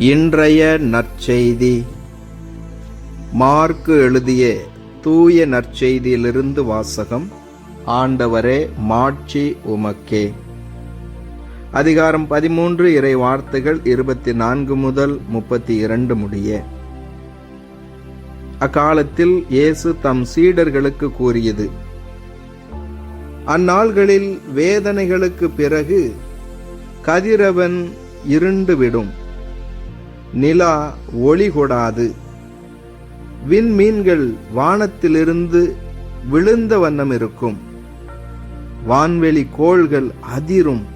இன்றைய நற்செய்தி. மார்க்கு எழுதிய தூய நற்செய்தியிலிருந்து வாசகம் ஆண்டவரே மாட்சி உமக்கே. அதிகாரம் பதிமூன்று இறை வார்த்தைகள் இருபத்தி நான்கு முதல் முப்பத்தி இரண்டு முடிய. அக்காலத்தில் இயேசு தம் சீடர்களுக்கு கூறியது அந்நாள்களில் வேதனைகளுக்கு பிறகு கதிரவன் இருண்டுவிடும் நிலா ஒளிகொடாது. விண்மீன்கள் வானத்திலிருந்து விழுந்த வண்ணம் இருக்கும். வான்வெளி கோள்கள் அதிரும்.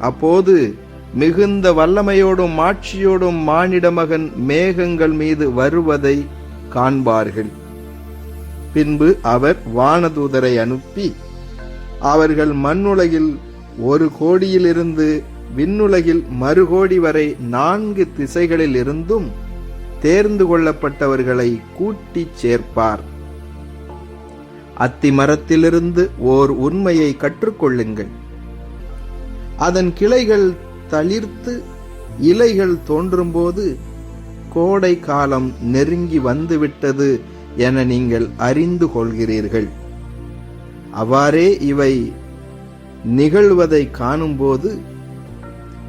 அப்போது மிகுந்த வல்லமையோடும் மாட்சியோடும் மானிட மகன் மேகங்கள் மீது வருவதை காண்பார்கள். பின்பு அவர் வானதூதரை அனுப்பி அவர்கள் மண்ணுலகில் ஒரு கோடியிலிருந்து விண்ணுலகில் மறுகோடி வரை நான்கு திசைகளில் இருந்தும் தேர்ந்து கொள்ளப்பட்டவர்களை கூட்டிச் சேர்ப்பார். அத்திமரத்திலிருந்து ஓர் உண்மையை கற்றுக்கொள்ளுங்கள். அதன் கிளைகள் தளிர்த்து இலைகள் தோன்றும்போது கோடை காலம் நெருங்கி வந்துவிட்டது என நீங்கள் அறிந்து கொள்கிறீர்கள். அவ்வாறே இவை நிகழ்வதை காணும்போது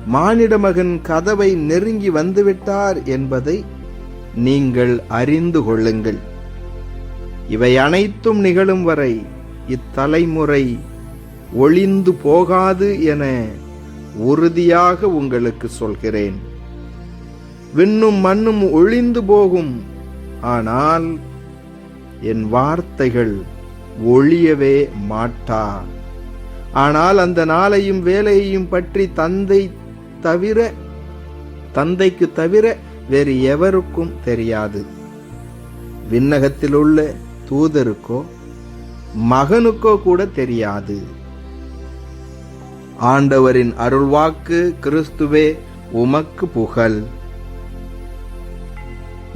மானிட மகன் கதவை நெருங்கி வந்துவிட்டார் என்பதை நீங்கள் அறிந்து கொள்ளுங்கள். இவை அனைத்தும் நிகழும் வரை இத்தலைமுறை ஒளிந்து போகாது என உறுதியாக உங்களுக்கு சொல்கிறேன். விண்ணும் மண்ணும் ஒளிந்து போகும். ஆனால் என் வார்த்தைகள் ஒளியவே மாட்டா. ஆனால் அந்த நாளையும் வேலையையும் பற்றி தந்தை தவிர தந்தைக்கு தவிர வேறு எவருக்கும் தெரியாது. விண்ணகத்தில் உள்ள தூதருக்கோ மகனுக்கோ கூட தெரியாது. ஆண்டவரின் அருள்வாக்கு கிறிஸ்துவே உமக்கு புகழ்.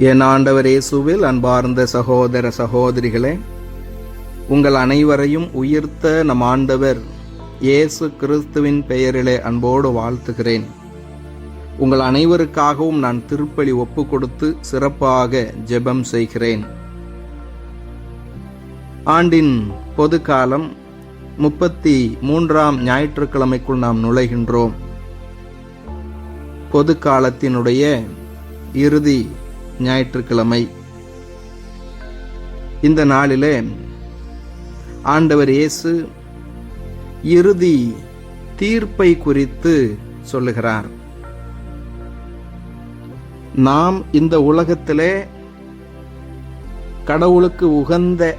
என் ஆண்டவர் இயேசுவில் அன்பார்ந்த சகோதர சகோதரிகளே உங்கள் அனைவரையும் உயிர்த்த நம் ஆண்டவர் இயேசு கிறிஸ்துவின் பெயரிலே அன்போடு வாழ்த்துகிறேன். உங்கள் அனைவருக்காகவும் நான் திருப்பலி ஒப்பு கொடுத்து சிறப்பாக ஜெபம் செய்கிறேன். ஆண்டின் பொது காலம் முப்பத்தி மூன்றாம் ஞாயிற்றுக்கிழமைக்குள் நாம் நுழைகின்றோம். பொது காலத்தினுடைய இறுதி ஞாயிற்றுக்கிழமை. இந்த நாளிலே ஆண்டவர் இயேசு இறுதி தீர்ப்பை குறித்து சொல்லுகிறார். நாம் இந்த உலகத்திலே கடவுளுக்கு உகந்த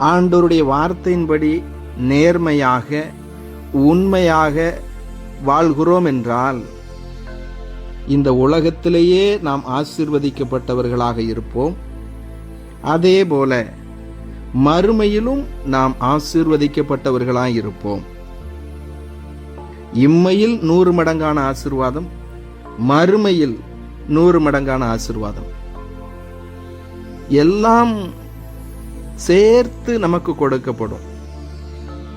ஆண்டோருடைய வார்த்தையின்படி நேர்மையாக உண்மையாக வாழ்கிறோம் என்றால் இந்த உலகத்திலேயே நாம் ஆசிர்வதிக்கப்பட்டவர்களாக இருப்போம். அதே போல மறுமையிலும் நாம் ஆசிர்வதிக்கப்பட்டவர்களாக இருப்போம். இம்மையில் நூறு மடங்கான ஆசிர்வாதம் மறுமையில் நூறு மடங்கான ஆசிர்வாதம். எல்லாம் சேர்த்து நமக்கு கொடுக்கப்படும்.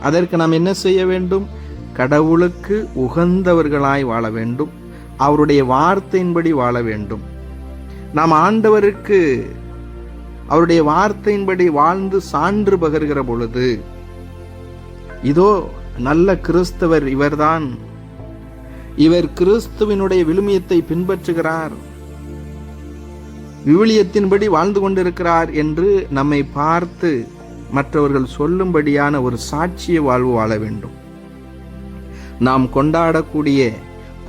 அதற்கு நாம் என்ன செய்ய வேண்டும்? கடவுளுக்கு உகந்தவர்களாய் வாழ வேண்டும். அவருடைய வார்த்தையின்படி வாழ வேண்டும். நாம் ஆண்டவருக்கு அவருடைய வார்த்தையின்படி வாழ்ந்து சான்று பகர்கிற பொழுது இதோ நல்ல கிறிஸ்தவர் இவர்தான் இவர் கிறிஸ்துவினுடைய விழுமியத்தை பின்பற்றுகிறார். விவிலியத்தின்படி வாழ்ந்து கொண்டிருக்கிறார் என்று நம்மை பார்த்து மற்றவர்கள் சொல்லும்படியான ஒரு சாட்சிய வாழ்வு வாழ வேண்டும். நாம் கொண்டாடக்கூடிய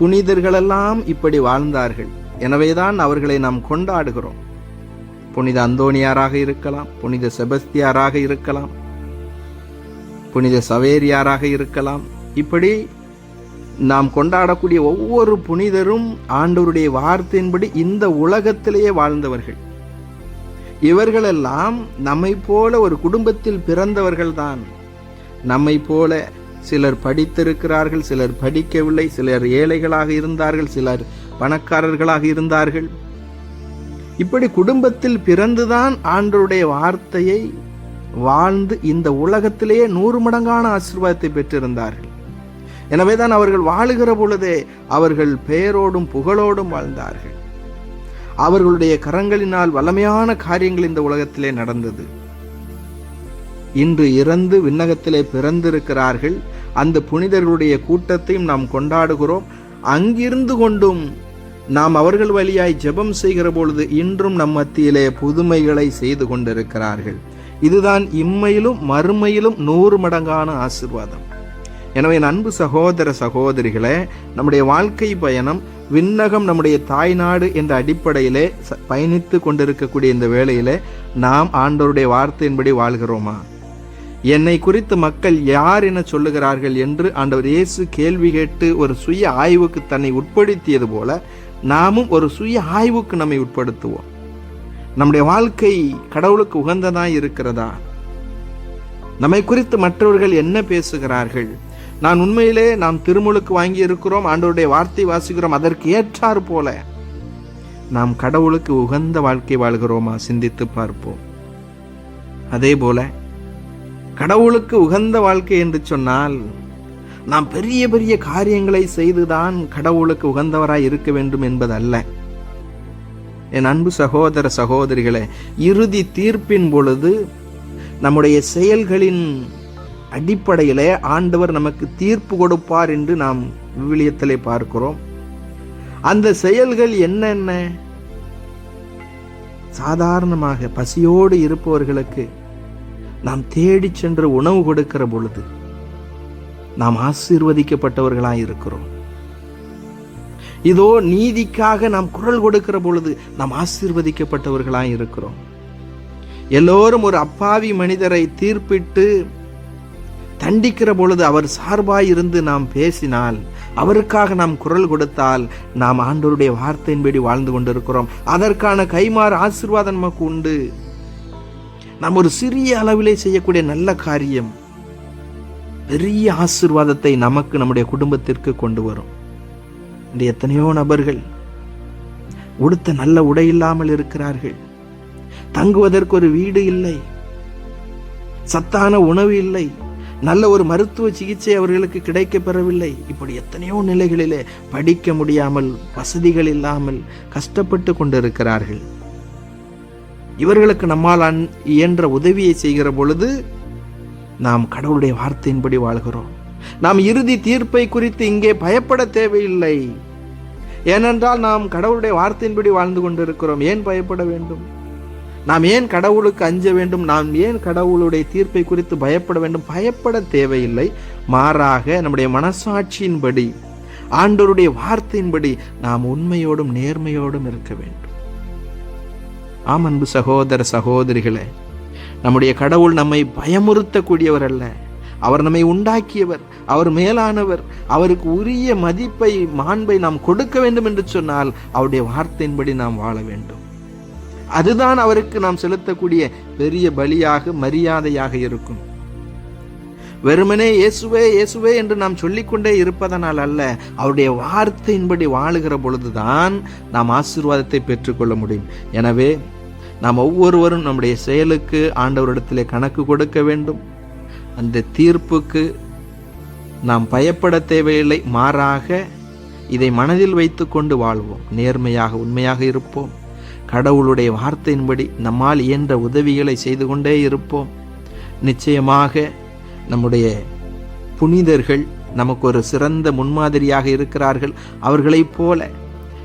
புனிதர்களெல்லாம் இப்படி வாழ்ந்தார்கள். எனவேதான் அவர்களை நாம் கொண்டாடுகிறோம். புனித அந்தோனியாராக இருக்கலாம் புனித செபஸ்தியாராக இருக்கலாம் புனித சவேரியாராக இருக்கலாம். இப்படி நாம் கொண்டாடக்கூடிய ஒவ்வொரு புனிதரும் ஆண்டவருடைய வார்த்தையின்படி இந்த உலகத்திலேயே வாழ்ந்தவர்கள். இவர்களெல்லாம் நம்மை போல ஒரு குடும்பத்தில் பிறந்தவர்கள்தான். நம்மை போல சிலர் படித்திருக்கிறார்கள் சிலர் படிக்கவில்லை சிலர் ஏழைகளாக இருந்தார்கள் சிலர் பணக்காரர்களாக இருந்தார்கள். இப்படி குடும்பத்தில் பிறந்துதான் ஆண்டவருடைய வார்த்தையை வாழ்ந்து இந்த உலகத்திலேயே நூறு மடங்கான ஆசீர்வாதத்தை பெற்றிருந்தார்கள். எனவேதான் அவர்கள் வாழுகிற பொழுதே அவர்கள் பெயரோடும் புகழோடும் வாழ்ந்தார்கள். அவர்களுடைய கரங்களினால் வல்லமையான காரியங்கள் இந்த உலகத்திலே நடந்தது. இன்று இறந்து விண்ணகத்திலே பிறந்திருக்கிறார்கள். அந்த புனிதர்களுடைய கூட்டத்தையும் நாம் கொண்டாடுகிறோம். அங்கிருந்து கொண்டும் நாம் அவர்கள் வழியாய் ஜெபம் செய்கிற பொழுது இன்றும் நம் மத்தியிலே புதுமைகளை செய்து கொண்டிருக்கிறார்கள். இதுதான் இம்மையிலும் மறுமையிலும் நூறு மடங்கான ஆசிர்வாதம். எனவே என் அன்பு சகோதர சகோதரிகளே நம்முடைய வாழ்க்கை பயணம் விண்ணகம் நம்முடைய தாய்நாடு என்ற அடிப்படையிலே ச- பயணித்து கொண்டிருக்கக்கூடிய இந்த வேளையிலே நாம் ஆண்டவருடைய வார்த்தையின்படி வாழ்கிறோமா? என்னை குறித்து மக்கள் யார் என சொல்லுகிறார்கள் என்று ஆண்டவர் இயேசு கேள்வி கேட்டு ஒரு சுய ஆய்வுக்கு தன்னை உட்படுத்தியது போல நாமும் ஒரு சுய ஆய்வுக்கு நம்மை உட்படுத்துவோம். நம்முடைய வாழ்க்கை கடவுளுக்கு உகந்ததாக இருக்கிறதா? நம்மை குறித்து மற்றவர்கள் என்ன பேசுகிறார்கள்? நான் உண்மையிலே நாம் திருமுழுக்கு வாங்கி இருக்கிறோம் ஆண்டவருடைய வார்த்தை வாசிக்கிறோம் அதற்கு ஏற்றாறு போல நாம் கடவுளுக்கு உகந்த வாழ்க்கை வாழ்கிறோமா சிந்தித்து பார்ப்போம். அதே போல கடவுளுக்கு உகந்த வாழ்க்கை என்று சொன்னால் நாம் பெரிய பெரிய காரியங்களை செய்துதான் கடவுளுக்கு உகந்தவராய் இருக்க வேண்டும் என்பதல்ல. என் அன்பு சகோதர சகோதரிகளே இறுதி தீர்ப்பின் பொழுது நம்முடைய செயல்களின் அடிப்படையிலே ஆண்டவர் நமக்கு தீர்ப்பு கொடுப்பார் என்று நாம் விவிலியத்திலே பார்க்கிறோம். அந்த செயல்கள் என்னென்ன? சாதாரணமாக பசியோடு இருப்பவர்களுக்கு நாம் தேடி சென்று உணவு கொடுக்கிற பொழுது நாம் ஆசீர்வதிக்கப்பட்டவர்களாய் இருக்கிறோம். இதோ நீதிக்காக நாம் குரல் கொடுக்கிற பொழுது நாம் ஆசீர்வதிக்கப்பட்டவர்களாய் இருக்கிறோம். எல்லோரும் ஒரு அப்பாவி மனிதரை தீர்ப்பிட்டு தண்டிக்கிற பொழுது அவர் சார்பாய் இருந்து நாம் பேசினால் அவருக்காக நாம் குரல் கொடுத்தால் நாம் ஆண்டோருடைய வார்த்தையின்படி வாழ்ந்து கொண்டிருக்கிறோம். அதற்கான கைமாறு ஆசீர்வாதம் நமக்கு உண்டு. நாம் ஒரு சிறிய அளவிலே செய்யக்கூடிய நல்ல காரியம் பெரிய ஆசீர்வாதத்தை நமக்கு நம்முடைய குடும்பத்திற்கு கொண்டு வரும். இந்த எத்தனையோ நபர்கள் உடுத்த நல்ல உடை இல்லாமல் இருக்கிறார்கள். தங்குவதற்கு ஒரு வீடு இல்லை. சத்தான உணவு இல்லை. நல்ல ஒரு மருத்துவ சிகிச்சை அவர்களுக்கு கிடைக்க பெறவில்லை இப்படி எத்தனையோ நிலைகளிலே படிக்க முடியாமல் வசதிகள் இல்லாமல் கஷ்டப்பட்டு கொண்டிருக்கிறார்கள். இவர்களுக்கு நம்மால் அன்- இயன்ற உதவியை செய்கிற பொழுது நாம் கடவுளுடைய வார்த்தையின்படி வாழ்கிறோம். நாம் இறுதி தீர்ப்பை குறித்து இங்கே பயப்பட தேவையில்லை. ஏனென்றால் நாம் கடவுளுடைய வார்த்தையின்படி வாழ்ந்து கொண்டிருக்கிறோம். ஏன் பயப்பட வேண்டும்? நாம் ஏன் கடவுளுக்கு அஞ்ச வேண்டும்? நாம் ஏன் கடவுளுடைய தீர்ப்பை குறித்து பயப்பட வேண்டும்? பயப்பட தேவையில்லை. மாறாக நம்முடைய மனசாட்சியின்படி ஆண்டவருடைய வார்த்தையின்படி நாம் உண்மையோடும் நேர்மையோடும் இருக்க வேண்டும். ஆம் அன்பு சகோதர சகோதரிகளே நம்முடைய கடவுள் நம்மை பயமுறுத்தக்கூடியவர் அல்ல. அவர் நம்மை உண்டாக்கியவர் அவர் மேலானவர் அவருக்கு உரிய மதிப்பை மாண்பை நாம் கொடுக்க வேண்டும் என்று சொன்னால் அவருடைய வார்த்தையின்படி நாம் வாழ வேண்டும். அதுதான் அவருக்கு நாம் செலுத்தக்கூடிய பெரிய பலியாக மரியாதையாக இருக்கும். வெறுமனே இயேசுவே இயேசுவே என்று நாம் சொல்லிக்கொண்டே இருப்பதனால் அல்ல அவருடைய வார்த்தையின்படி வாழுகிற பொழுதுதான் நாம் ஆசீர்வாதத்தை பெற்றுக்கொள்ள முடியும். எனவே நாம் ஒவ்வொருவரும் நம்முடைய செயலுக்கு ஆண்டவரிடத்திலே கணக்கு கொடுக்க வேண்டும். அந்த தீர்ப்புக்கு நாம் பயப்பட தேவையில்லை. மாறாக இதை மனதில் வைத்துக்கொண்டு வாழ்வோம். நேர்மையாக உண்மையாக இருப்போம். கடவுளுடைய வார்த்தையின்படி நம்மால் இயன்ற உதவிகளை செய்து கொண்டே இருப்போம். நிச்சயமாக நம்முடைய புனிதர்கள் நமக்கு ஒரு சிறந்த முன்மாதிரியாக இருக்கிறார்கள். அவர்களைப் போல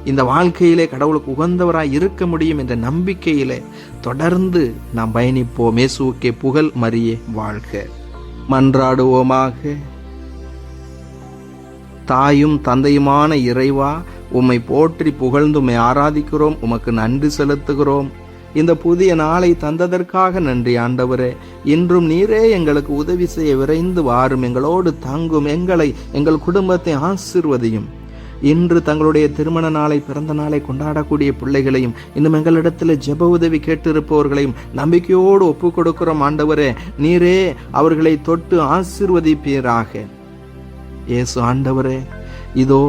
இந்த வாழ்க்கையிலே கடவுளுக்கு உகந்தவராய் இருக்க முடியும் என்ற நம்பிக்கையிலே தொடர்ந்து நாம் பயணிப்போம். இயேசுவுக்கே புகழ் மரியே வாழ்க. மன்றாடுவோமாக. தாயும் தந்தையுமான இறைவா உம்மை போற்றி புகழ்ந்து உம்மை ஆராதிக்கிறோம் உமக்கு நன்றி செலுத்துகிறோம். இந்த புதிய நாளை தந்ததற்காக நன்றி ஆண்டவரே. இன்றும் நீரே எங்களுக்கு உதவி செய்ய விரைந்து வாரும். எங்களோடு தங்கும் எங்களை எங்கள் குடும்பத்தை ஆசிர்வதையும். இன்று தங்களுடைய திருமண நாளை பிறந்த நாளை கொண்டாடக்கூடிய பிள்ளைகளையும் இன்னும் எங்களிடத்தில் ஜெப உதவி கேட்டிருப்பவர்களையும் நம்பிக்கையோடு ஒப்பு கொடுக்கிறோம் ஆண்டவரே. நீரே அவர்களை தொட்டு ஆசிர்வதிப்பீராக. இயேசு ஆண்டவரே இதோ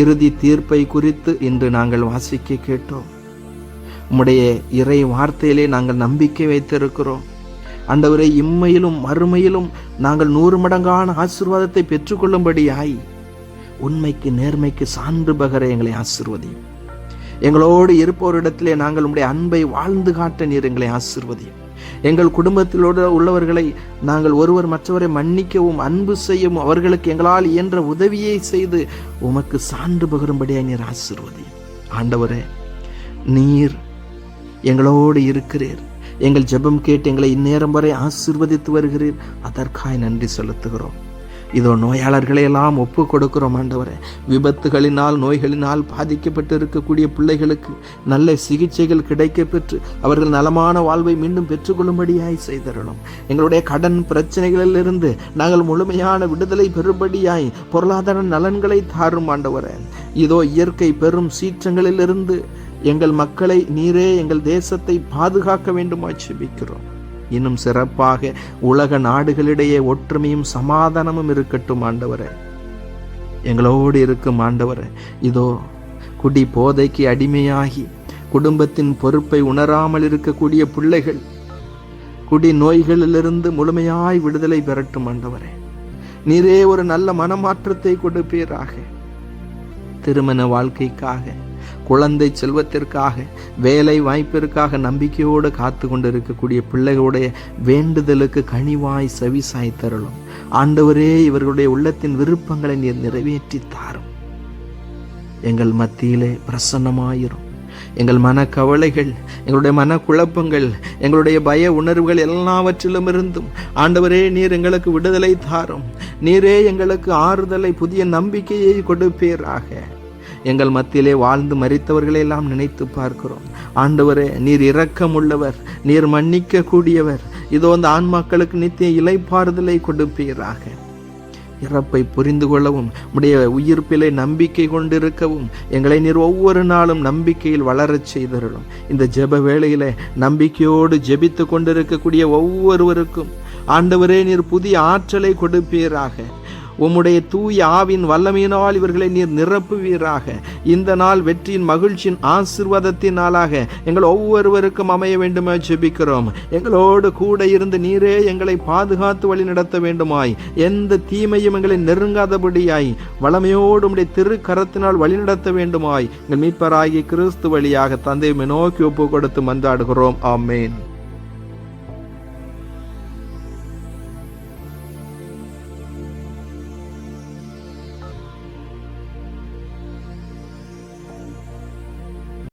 இறுதி தீர்ப்பை குறித்து இன்று நாங்கள் வாசிக்க கேட்டோம். உம்முடைய இறை வார்த்தையிலே நாங்கள் நம்பிக்கை வைத்திருக்கிறோம். ஆண்டவரே இம்மையிலும் மறுமையிலும் நாங்கள் நூறு மடங்கான ஆசிர்வாதத்தை பெற்றுக்கொள்ளும்படியாய் உண்மைக்கு நேர்மைக்கு சான்று பகர எங்களை ஆசிர்வதியும். எங்களோடு இருப்போரிடத்திலே நாங்கள் உடைய அன்பை வாழ்ந்து காட்ட நீர் எங்களை ஆசிர்வதியும். எங்கள் குடும்பத்திலோடு உள்ளவர்களை நாங்கள் ஒருவர் மற்றவரை மன்னிக்கவும் அன்பு செய்யவும் அவர்களுக்கு எங்களால் இயன்ற உதவியை செய்து உமக்கு சான்று பகரும்படியாக நீர் ஆசிர்வதி. ஆண்டவரே நீர் எங்களோடு இருக்கிறீர். எங்கள் ஜெபம் கேட்டு எங்களை இந்நேரம் வரை ஆசிர்வதித்து வருகிறீர். அதற்காய் நன்றி செலுத்துகிறோம். இதோ நோயாளர்களை எல்லாம் ஒப்பு கொடுக்கிறோம் ஆண்டவரே. விபத்துகளினால் நோய்களினால் பாதிக்கப்பட்டு இருக்கக்கூடிய பிள்ளைகளுக்கு நல்ல சிகிச்சைகள் கிடைக்க பெற்று அவர்கள் நலமான வாழ்வை மீண்டும் பெற்றுக்கொள்ளும்படியாய் செய்தரணும் எங்களுடைய கடன் பிரச்சனைகளிலிருந்து நாங்கள் முழுமையான விடுதலை பெறும்படியாய் பொருளாதார நலன்களை தாரும் ஆண்டவரே. இதோ இயற்கை பெரும் சீற்றங்களிலிருந்து எங்கள் மக்களை நீரே எங்கள் தேசத்தை பாதுகாக்க வேண்டுமாய் செபிக்கிறோம். இன்னும் சிறப்பாக உலக நாடுகளிடையே ஒற்றுமையும் சமாதானமும் இருக்கட்டும் ஆண்டவரே. எங்களோடு இருக்கும் ஆண்டவரே இதோ குடி போதைக்கு அடிமையாகி குடும்பத்தின் பொறுப்பை உணராமல் இருக்கக்கூடிய பிள்ளைகள் குடி நோய்களிலிருந்து முழுமையாய் விடுதலை பெறட்டும் ஆண்டவரே. நீரே ஒரு நல்ல மனமாற்றத்தை கொடுப்பீராக. திருமண வாழ்க்கைக்காக குழந்தை செல்வத்திற்காக வேலை வாய்ப்பிற்காக நம்பிக்கையோடு காத்து கொண்டு இருக்கக்கூடிய பிள்ளைகளுடைய வேண்டுதலுக்கு கனிவாய் செவிசாய் தரலும் ஆண்டவரே இவர்களுடைய உள்ளத்தின் விருப்பங்களை நீர் நிறைவேற்றி தாரும். எங்கள் மத்தியிலே பிரசன்னமாயிரும். எங்கள் மன கவலைகள் எங்களுடைய மன குழப்பங்கள் எங்களுடைய பய உணர்வுகள் எல்லாவற்றிலும் இருந்தும் ஆண்டவரே நீர் எங்களுக்கு விடுதலை தாரும். நீரே எங்களுக்கு ஆறுதலை புதிய நம்பிக்கையை கொடுப்பீராக. எங்கள் மத்தியிலே வாழ்ந்து மறித்தவர்களை எல்லாம் நினைத்து பார்க்கிறோம். ஆண்டவரே நீர் இரக்கமுள்ளவர் நீர் மன்னிக்க கூடியவர் இதோ அந்த ஆன்மாக்களுக்கு நித்திய இலைப்பாறுதலை கொடுப்பீராக. இறப்பை புரிந்து கொள்ளவும் உடைய உயிர்ப்பிலை நம்பிக்கை கொண்டிருக்கவும் எங்களை நீர் ஒவ்வொரு நாளும் நம்பிக்கையில் வளரச் செய்தருளும். இந்த ஜெப வேளையில நம்பிக்கையோடு ஜெபித்து கொண்டிருக்கக்கூடிய ஒவ்வொருவருக்கும் ஆண்டவரே நீர் புதிய ஆற்றலை கொடுப்பீராக. உம்முடைய தூய ஆவின் வல்லமையினால் இவர்களை நீர் நிரப்புவீராக. இந்த நாள் வெற்றியின் மகிழ்ச்சியின் ஆசிர்வாதத்தின் நாளாக எங்கள் ஒவ்வொருவருக்கும் அமைய வேண்டுமா ஜெபிக்கிறோம். எங்களோடு கூட இருந்து நீரே எங்களை பாதுகாத்து வழி நடத்த வேண்டுமாய். எந்த தீமையும் எங்களை நெருங்காதபடியாய் வளமையோடு உடைய திரு கரத்தினால் வழி நடத்த வேண்டுமாய். எங்கள் மீட்பராகி கிறிஸ்து வழியாக தந்தையுமே நோக்கி ஒப்பு கொடுத்து மன்றாடுகிறோம். ஆமேன்.